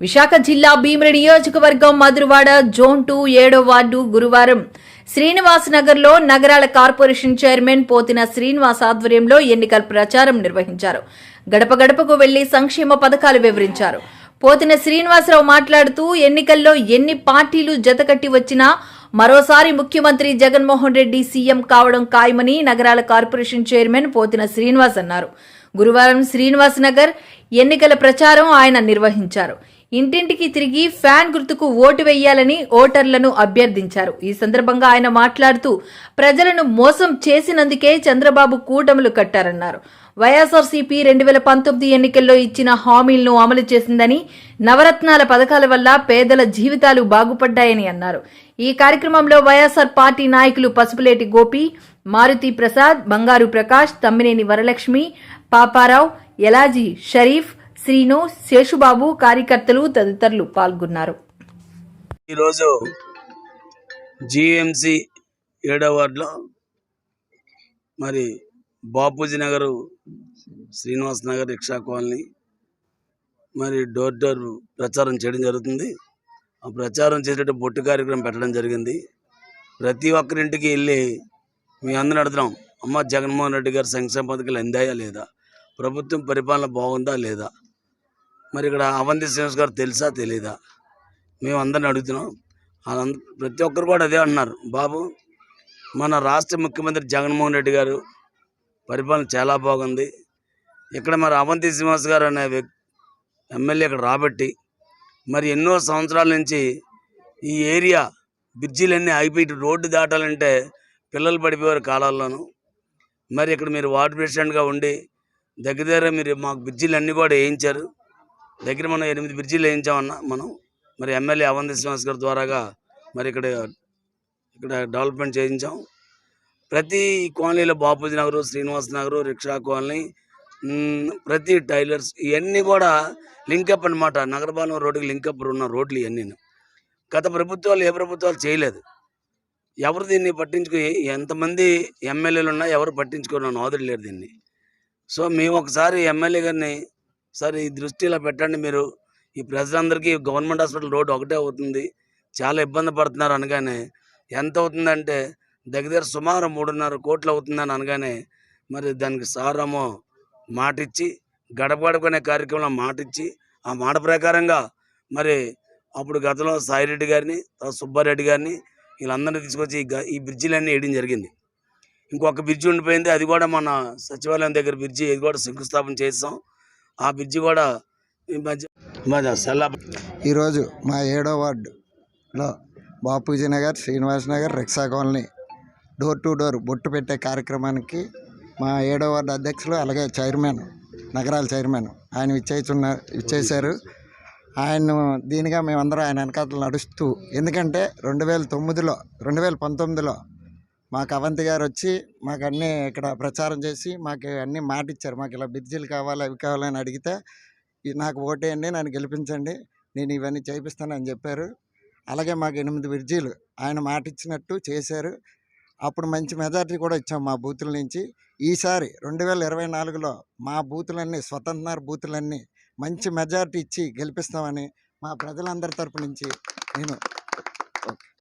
విశాఖ జిల్లా భీమిడి నియోజకవర్గం Madhurawada zone two ఏడో వార్డు గురువారం. శ్రీనివాస్ నగర్లో నగరాల కార్పొరేషన్ చైర్మన్ పోతిన శ్రీనివాస్ ఆధ్వర్యంలో ఎన్నికల ప్రచారం నిర్వహించారు. గడప గడపకు వెళ్ళి సంక్షేమ పథకాలు వివరించారు. పోతిన శ్రీనివాసరావు మాట్లాడుతూ ఎన్నికల్లో ఎన్ని పార్టీలు జతకట్టి వచ్చినా మరోసారి ముఖ్యమంత్రి జగన్మోహన్ రెడ్డి సీఎం కావడం ఖాయమని నగరాల కార్పొరేషన్ చైర్మన్ పోతిన శ్రీనివాస్ అన్నారు. గురువారం శ్రీనివాస్ నగర్ ఎన్నికల ప్రచారం ఆయన నిర్వహించారు. ఇంటింటికి తిరిగి ఫ్యాన్ గుర్తుకు ఓటు వేయాలని ఓటర్లను అభ్యర్థించారు. ఈ సందర్భంగా ఆయన మాట్లాడుతూ ప్రజలను మోసం చేసినందుకే చంద్రబాబు కూటములు కట్టారన్నారు. వైఎస్ఆర్సీపీ రెండు వేల పంతొమ్మిది ఎన్నికల్లో ఇచ్చిన హామీలను అమలు చేసిందని నవరత్నాల పథకాల వల్ల పేదల జీవితాలు బాగుపడ్డాయని అన్నారు. ఈ కార్యక్రమంలో వైఎస్ఆర్ పార్టీ నాయకులు పసుపులేటి గోపి మారుతి ప్రసాద్ బంగారు ప్రకాష్ తమ్మినేని వరలక్ష్మి పాపారావు ఎలాజీ షరీఫ్ శ్రీను శేషుబాబు కార్యకర్తలు తదితరులు పాల్గొన్నారు. ఈరోజు జిఎంసి ఏడవ వార్డులో మరి బాపూజీ నగర్ శ్రీనివాస్ నగర్ రిక్షా కాలనీ మరి డోర్ డోర్ ప్రచారం చేయడం జరుగుతుంది. ఆ ప్రచారం చేసేట బొట్టు కార్యక్రమం పెట్టడం జరిగింది. ప్రతి ఒక్కరింటికి వెళ్ళి మీ అందరూ అడుగుతున్నాం అమ్మ జగన్మోహన్ రెడ్డి గారు సంక్షేమ పథకాలు అందాయా లేదా? ప్రభుత్వం పరిపాలన బాగుందా లేదా? మరి ఇక్కడ అవంతి శ్రీనివాస్ గారు తెలుసా తెలీదా? మేము అందరిని అడుగుతున్నాం. వాళ్ళంద- ప్రతి ఒక్కరు కూడా అదే అంటున్నారు బాబు మన రాష్ట్ర ముఖ్యమంత్రి జగన్మోహన్ రెడ్డి గారు పరిపాలన చాలా బాగుంది. ఇక్కడ మరి అవంతి శ్రీనివాస్ గారు అనే ఎమ్మెల్యే ఇక్కడ రాబట్టి మరి ఎన్నో సంవత్సరాల నుంచి ఈ ఏరియా బ్రిడ్జిలన్నీ ఆగిపోయి రోడ్డు దాటాలంటే పిల్లలు పడిపోయారు కాలాల్లోనూ. మరి ఇక్కడ మీరు వార్డు ప్రెసిడెంట్గా ఉండి దగ్గర దగ్గర మీరు మాకు బ్రిడ్జిలన్నీ కూడా వేయించారు. దగ్గర మనం ఎనిమిది బ్రిడ్జిలు వేయించామన్నా మనం మరి ఎమ్మెల్యే అవంతి శ్రీనివాస్ గారి ద్వారాగా మరి ఇక్కడ ఇక్కడ డెవలప్మెంట్ చేయించాం. ప్రతి కాలనీలో బాపూజీ నగర్ శ్రీనివాస్ నగర్ రిక్షా కాలనీ ప్రతి టైలర్స్ ఇవన్నీ కూడా లింకప్ అన్నమాట. నగరపాలెం రోడ్డుకి లింకప్ ఉన్న రోడ్లు ఇవన్నీ. గత ప్రభుత్వాలు ఏ ప్రభుత్వాలు చేయలేదు. ఎవరు దీన్ని పట్టించుకుని ఎంతమంది ఎమ్మెల్యేలు ఉన్నా ఎవరు పట్టించుకున్న నోదరు లేరు దీన్ని. సో మేము ఒకసారి ఎమ్మెల్యే గారిని సార్ ఈ దృష్టి ఇలా పెట్టండి మీరు. ఈ ప్రజలందరికీ గవర్నమెంట్ హాస్పిటల్ రోడ్డు ఒకటే అవుతుంది. చాలా ఇబ్బంది పడుతున్నారు అనగానే ఎంత అవుతుందంటే దగ్గర దగ్గర సుమారు మూడున్నర కోట్లు అవుతుందని అనగానే మరి దానికి సారమో మాట ఇచ్చి గడప గడపనే కార్యక్రమంలో మాటిచ్చి ఆ మాట ప్రకారంగా మరి అప్పుడు గతంలో సాయిరెడ్డి గారిని సుబ్బారెడ్డి గారిని వీళ్ళందరినీ తీసుకొచ్చి ఈ ఈ బ్రిడ్జిలన్నీ వేయడం జరిగింది. ఇంకొక బ్రిడ్జి ఉండిపోయింది. అది కూడా మన సచివాలయం దగ్గర బ్రిడ్జి ఇది కూడా శంకుస్థాపన చేస్తాం ఆ బ్రిడ్జి కూడా ఈ మధ్య మధ్య సెల్లా ఈరోజు మా ఏడో వార్డులో Bapuji Nagar Srinivas Nagar rickshaw colony door to door బొట్టు పెట్టే కార్యక్రమానికి మా ఏడో వార్డు అధ్యక్షులు అలాగే చైర్మన్ నగరాల చైర్మన్ ఆయన ఇచ్చేస్తున్న ఇచ్చేశారు ఆయన దీనిగా మేమందరం ఆయన వెనకాతలు నడుస్తూ ఎందుకంటే రెండు వేల తొమ్మిదిలో రెండు వేల పంతొమ్మిదిలో మాకు అవంతి గారు వచ్చి మాకు అన్నీ ఇక్కడ ప్రచారం చేసి మాకు అన్నీ మాట ఇచ్చారు మాకు ఇలా బ్రిడ్జిలు కావాలి అవి కావాలని అడిగితే నాకు ఓటేయండి నన్ను గెలిపించండి నేను ఇవన్నీ చేపిస్తానని చెప్పారు. అలాగే మాకు ఎనిమిది బిర్జీలు ఆయన మాట ఇచ్చినట్టు చేశారు. అప్పుడు మంచి మెజార్టీ కూడా ఇచ్చాం మా బూతుల నుంచి. ఈసారి రెండు వేల ఇరవై నాలుగులో మా బూతులన్నీ స్వతంత్ర బూతులన్నీ మంచి మెజార్టీ ఇచ్చి గెలిపిస్తామని మా ప్రజలందరి తరపు నుంచి నేను ఓకే.